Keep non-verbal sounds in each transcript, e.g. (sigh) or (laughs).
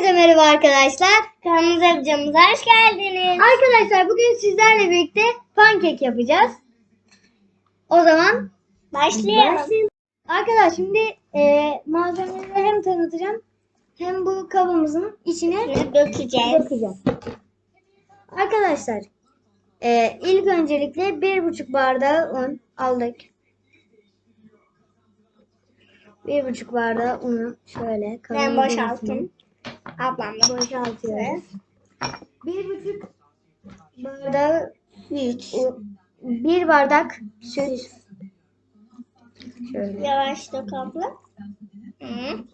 Hepinize merhaba arkadaşlar. Kanalımıza videomuza hoş geldiniz. Arkadaşlar bugün sizlerle birlikte pankek yapacağız. O zaman Başlayalım. başlayalım. Arkadaşlar şimdi e, malzemeleri hem tanıtacağım hem bu kabımızın içine Şimdi dökeceğiz. dökeceğim. Arkadaşlar e, ilk öncelikle bir buçuk bardağı un aldık. Bir buçuk bardağı unu şöyle Ben boşalttım. İçine Ablam da boşaltıyoruz. Bir buçuk bardağı Süt. bir bardak süt. Şöyle. Yavaş dök abla. Hı.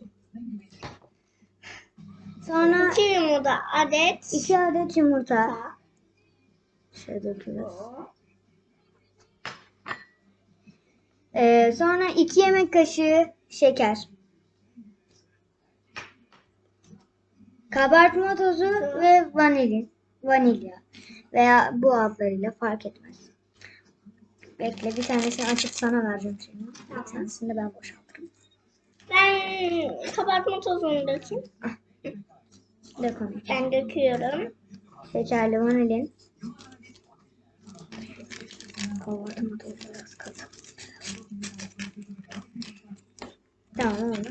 Sonra İki yumurta adet. iki adet yumurta. Şöyle döküyoruz. Ee, sonra iki yemek kaşığı şeker. Kabartma tozu ve vanilin. Vanilya. Veya bu adlarıyla fark etmez. Bekle bir tanesini açıp sana vereceğim şimdi. Bir tanesini de ben boşaltırım. Ben kabartma tozunu dökeyim. Dök onu. Ben döküyorum. Şekerli vanilin. Kabartma tozu biraz katı. Tamam oldu.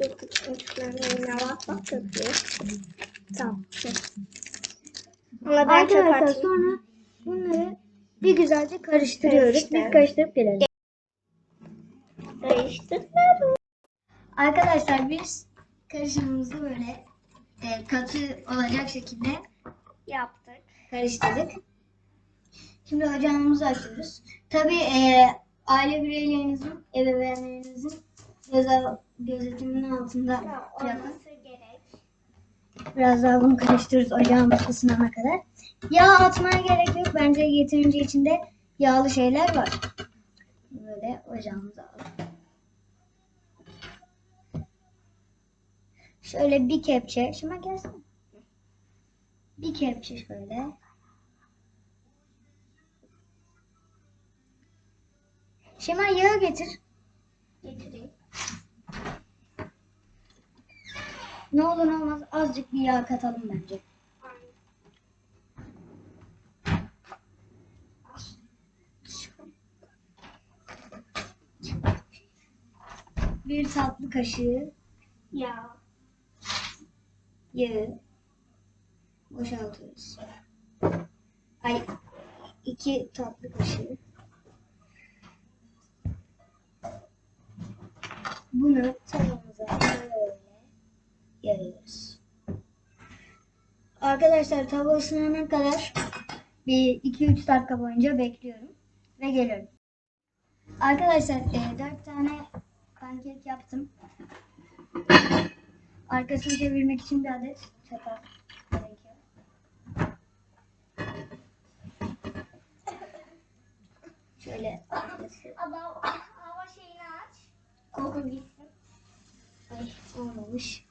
Bak bak döküyor. Tamam. Ama ben Arkadaşlar atayım. sonra bunları bir güzelce karıştırıyoruz. Biz Karıştır. karıştırıp gelelim. Karıştırıyorum. Arkadaşlar biz karışımımızı böyle e, katı olacak şekilde Yaptık. karıştırdık. Şimdi ocağımızı açıyoruz. Tabii e, aile bireylerinizin, ebeveynlerinizin göze- gözetiminin altında gerek. Biraz daha bunu karıştırırız ocağımız ısınana kadar. Yağ atmaya gerek yok. Bence yeterince içinde yağlı şeyler var. Böyle ocağımıza alalım. Şöyle bir kepçe. Şuna gelsin. Bir kepçe şöyle. Şema yağı getir. Getireyim. Ne olur ne olmaz azıcık bir yağ katalım bence. Bir tatlı kaşığı Ya. yağı boşaltıyoruz. Ay iki tatlı kaşığı. Bunu tavamıza böyle yayıyoruz. Arkadaşlar tava ısınana kadar bir 2-3 dakika boyunca bekliyorum ve geliyorum. Arkadaşlar e, 4 tane pankek yaptım. Arkasını çevirmek için bir adet çatal gerekiyor. Şöyle arkası ay olmamış.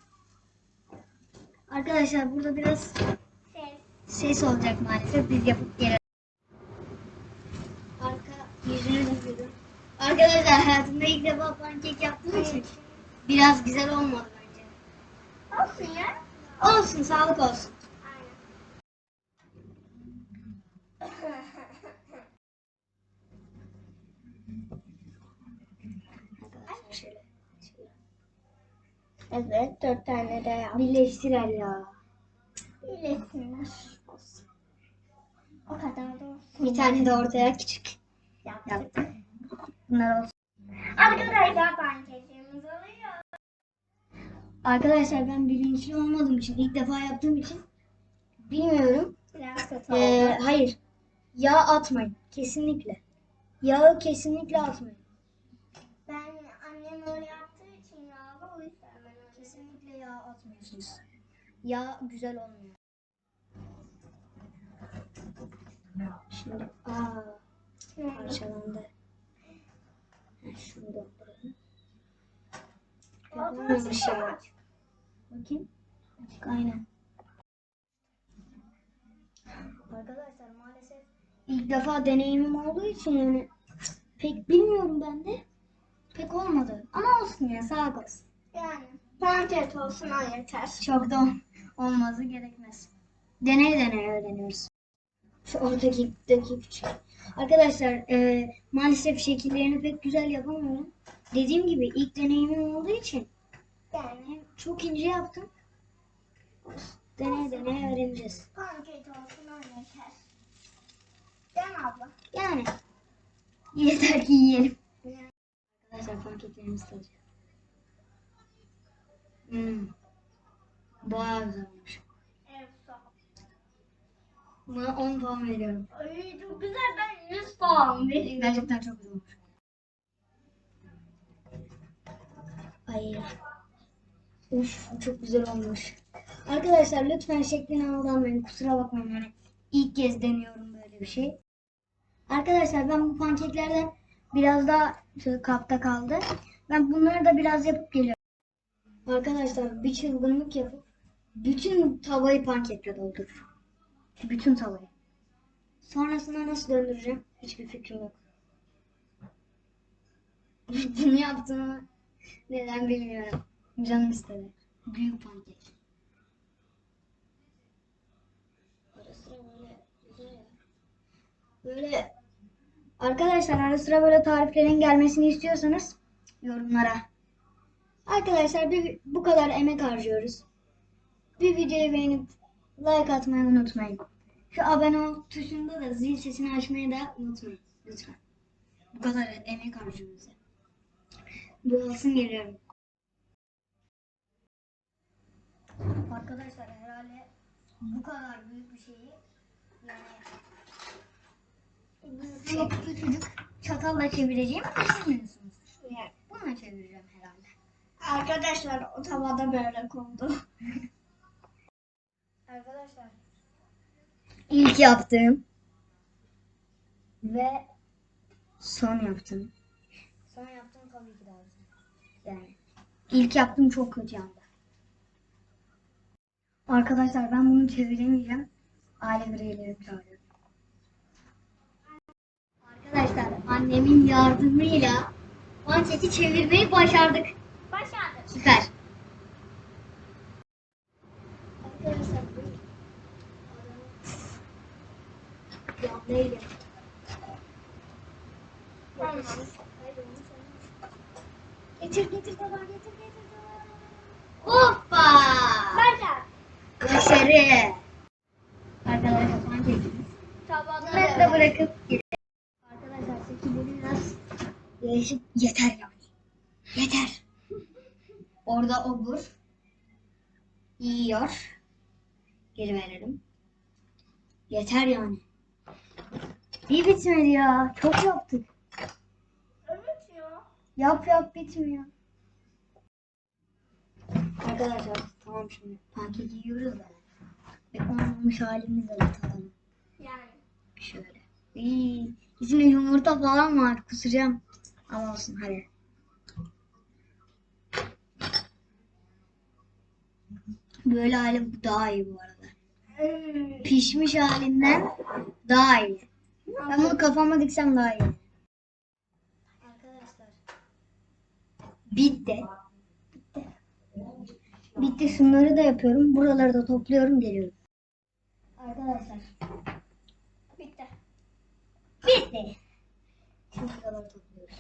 Arkadaşlar burada biraz Ses. ses olacak maalesef. Biz yapıp gelelim. Arka yüzünü. Arkadaşlar hayatımda ilk defa pankek yaptığım için biraz güzel olmadı bence. Olsun ya. Olsun, sağlık olsun. Aynen. Arkadaşlar şöyle. şöyle. Evet, dört tane de yap. Birleştirer ya. Birleşsinler. O kadar da olsun. Bir tane de ortaya küçük yaptık. yaptık. Bunlar olsun. Arkadaşlar pankekimiz oluyor. Arkadaşlar ben bilinçli olmadığım için, ilk defa yaptığım için bilmiyorum. Biraz kötü oldu. Ee, hayır. Yağ atmayın. Kesinlikle. Yağı kesinlikle atmayın. ben annem öyle yaptığı için yağlı o yüzden ben öyle. Kesinlikle yağ atmıyorsunuz. Yağ güzel olmuyor. Şimdi aa parçalandı. Ha, şunu dolduralım. Olmamış ya. Bakayım. Aynen. Arkadaşlar maalesef ilk defa deneyimim olduğu için yani pek bilmiyorum ben de. Pek olmadı. Ama olsun ya sağlık olsun. Yani pankek olsun o yeter. Çok da olmazı gerekmez. Deney deney öğreniyoruz. Şu ortadaki daki küçük. Arkadaşlar e, maalesef şekillerini pek güzel yapamıyorum. Dediğim gibi ilk deneyimim olduğu için yani çok ince yaptım. Deney deney öğreneceğiz. Pankek olsun anne kes. Değil abla? Yani yeter ki yiyelim. Arkadaşlar pankeklerimiz tadacağız. Hmm. Bayağı güzel olmuş. Evet sağ Buna 10 puan veriyorum. Ay çok güzel ben 100 puan veriyorum. Gerçekten çok güzel olmuş. Ay. Uf çok güzel olmuş. Arkadaşlar lütfen şekline aldanmayın. Kusura bakmayın yani. İlk kez deniyorum böyle bir şey. Arkadaşlar ben bu pankeklerden biraz daha kapta kaldı. Ben bunları da biraz yapıp geliyorum. Arkadaşlar bir çılgınlık yapıp bütün tavayı pankekle doldururum. Bütün tavayı. Sonrasında nasıl döndüreceğim? Hiçbir fikrim yok. (laughs) Bunu yaptığımı neden bilmiyorum. Canım istedi. Büyük pankek. Böyle arkadaşlar ara sıra böyle tariflerin gelmesini istiyorsanız yorumlara. Arkadaşlar bir, bu kadar emek harcıyoruz. Bir videoyu beğenip like atmayı unutmayın. Şu abone tuşunda da zil sesini açmayı da unutmayın. Lütfen. Bu kadar emek harcıyoruz. Bu olsun geliyorum. Arkadaşlar herhalde bu kadar büyük bir şeyi yani çok küçücük çatalla çevireceğim düşünmüyorsunuz. Bununla çevireceğim. Arkadaşlar o tavada böyle kondu. (laughs) Arkadaşlar ilk yaptığım ve son yaptığım. Son yaptığım tabii ki daha güzel. Yani ilk yaptığım çok kötü yandı. Arkadaşlar ben bunu çeviremeyeceğim. Aile bireyleri çağırıyorum. Arkadaşlar annemin yardımıyla pankeki çevirmeyi başardık. Süper. Neydi? Tamam. Getir getir tabağı getir getir tabağı. Hoppa! Başarı. Arkadaşlar pankekimiz. Tavada Bunları da bırakıp gidelim. Arkadaşlar şekilleri biraz değişik. Yeter yani. Yeter. Obur. Yiyor. Geri verelim. Yeter yani. Bir bitmedi ya. Çok yaptık. Evet ya. Yap yap bitmiyor. Arkadaşlar tamam şimdi pankek yiyoruz da. Ve olmamış halimizle de tadalım. Yani. Şöyle. İyi. İçinde yumurta falan var. Kusacağım. Ama olsun hadi. Böyle hali daha iyi bu arada. Pişmiş halinden daha iyi. Ben bunu kafama diksem daha iyi. Arkadaşlar. Bitti. Bitti. Bitti. Şunları da yapıyorum. Buraları da topluyorum geliyorum. Arkadaşlar. Bitti. Bitti. Şimdi buraları topluyoruz.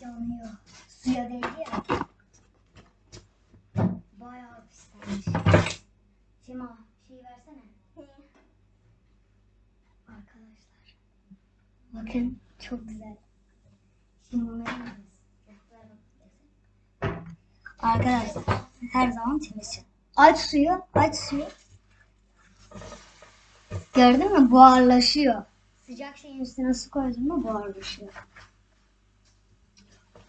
Yanıyor. Suya değdi ya. Bayağı pislenmiş. Sema şey versene. Arkadaşlar. Bakın çok güzel. Şimdi bunları yiyeceğiz. Arkadaşlar her zaman temiz. Aç suyu, aç suyu. Gördün mü? Buharlaşıyor. Sıcak şeyin üstüne su koydun mu buharlaşıyor.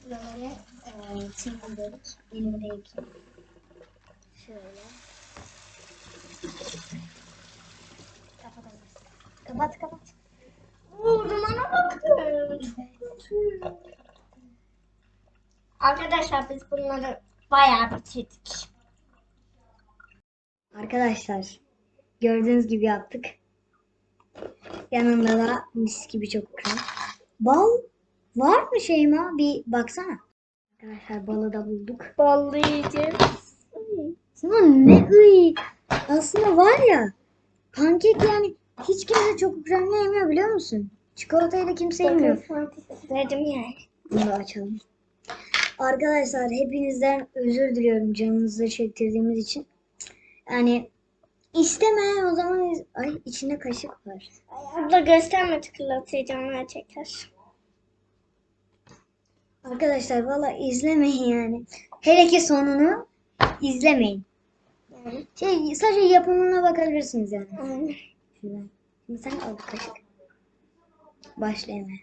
Böyle e, de yıkayayım. Şöyle. Kapatabiliriz. Kapat kapat. Oo, dumana bakın. Arkadaşlar biz bunları bayağı bitirdik. Arkadaşlar gördüğünüz gibi yaptık. Yanında da mis gibi çok güzel. Bal var mı Şeyma? Bir baksana. Arkadaşlar balı da bulduk. Ballı yiyeceğiz. Simon ne ıy. Aslında var ya pankek yani hiç kimse çok kremli yemiyor biliyor musun? Çikolatayı da kimse yemiyor. Dedim yani. Bunu da açalım. Arkadaşlar hepinizden özür diliyorum canınızı çektirdiğimiz için. Yani isteme o zaman ay içinde kaşık var. Ay abla gösterme tıklatacağım gerçekten. Arkadaşlar valla izlemeyin yani. Hele ki sonunu izlemeyin. Yani. Şey sadece yapımına bakabilirsiniz yani. Aynen. Şimdi sen al kaşık. Başlayalım.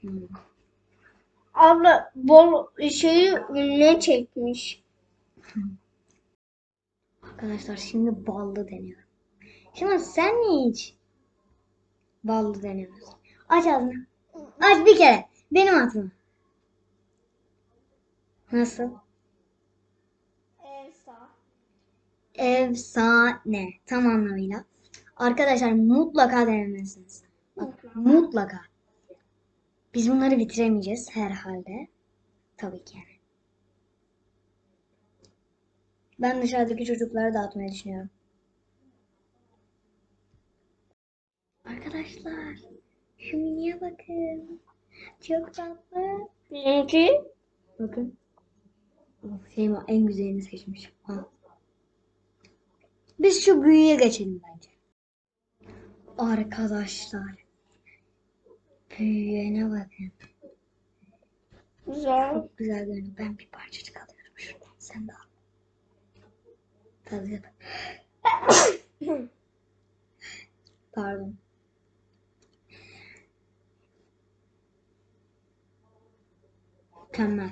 Hmm. Abla bol şeyi ne çekmiş? Arkadaşlar şimdi ballı deniyorum. Şimdi sen ne iç? Ballı deniyoruz. Aç ağzını. Aç bir kere. Benim atıma. Nasıl? Elsa. Efsane. Tam anlamıyla. Arkadaşlar mutlaka denemelisiniz. Bak, mutlaka. Biz bunları bitiremeyeceğiz herhalde. Tabii ki yani. Ben dışarıdaki çocuklara dağıtmayı düşünüyorum. Arkadaşlar şu miniye bakın. Çok tatlı. Benimki Bakın. Şeyma en güzelini seçmiş. Ha. Biz şu büyüye geçelim bence. Arkadaşlar. Büyüğüne bakın. güzel. Çok güzel görünüyor. Ben bir parçacık alıyorum şuradan. Sen de al. Tadı yap. (coughs) Pardon. Mükemmel.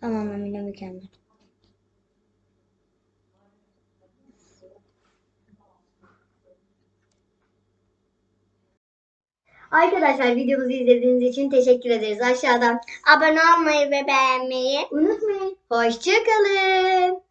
Tamamıyla mükemmel. Arkadaşlar videomuzu izlediğiniz için teşekkür ederiz. Aşağıdan Abone olmayı ve beğenmeyi unutmayın. Hoşçakalın.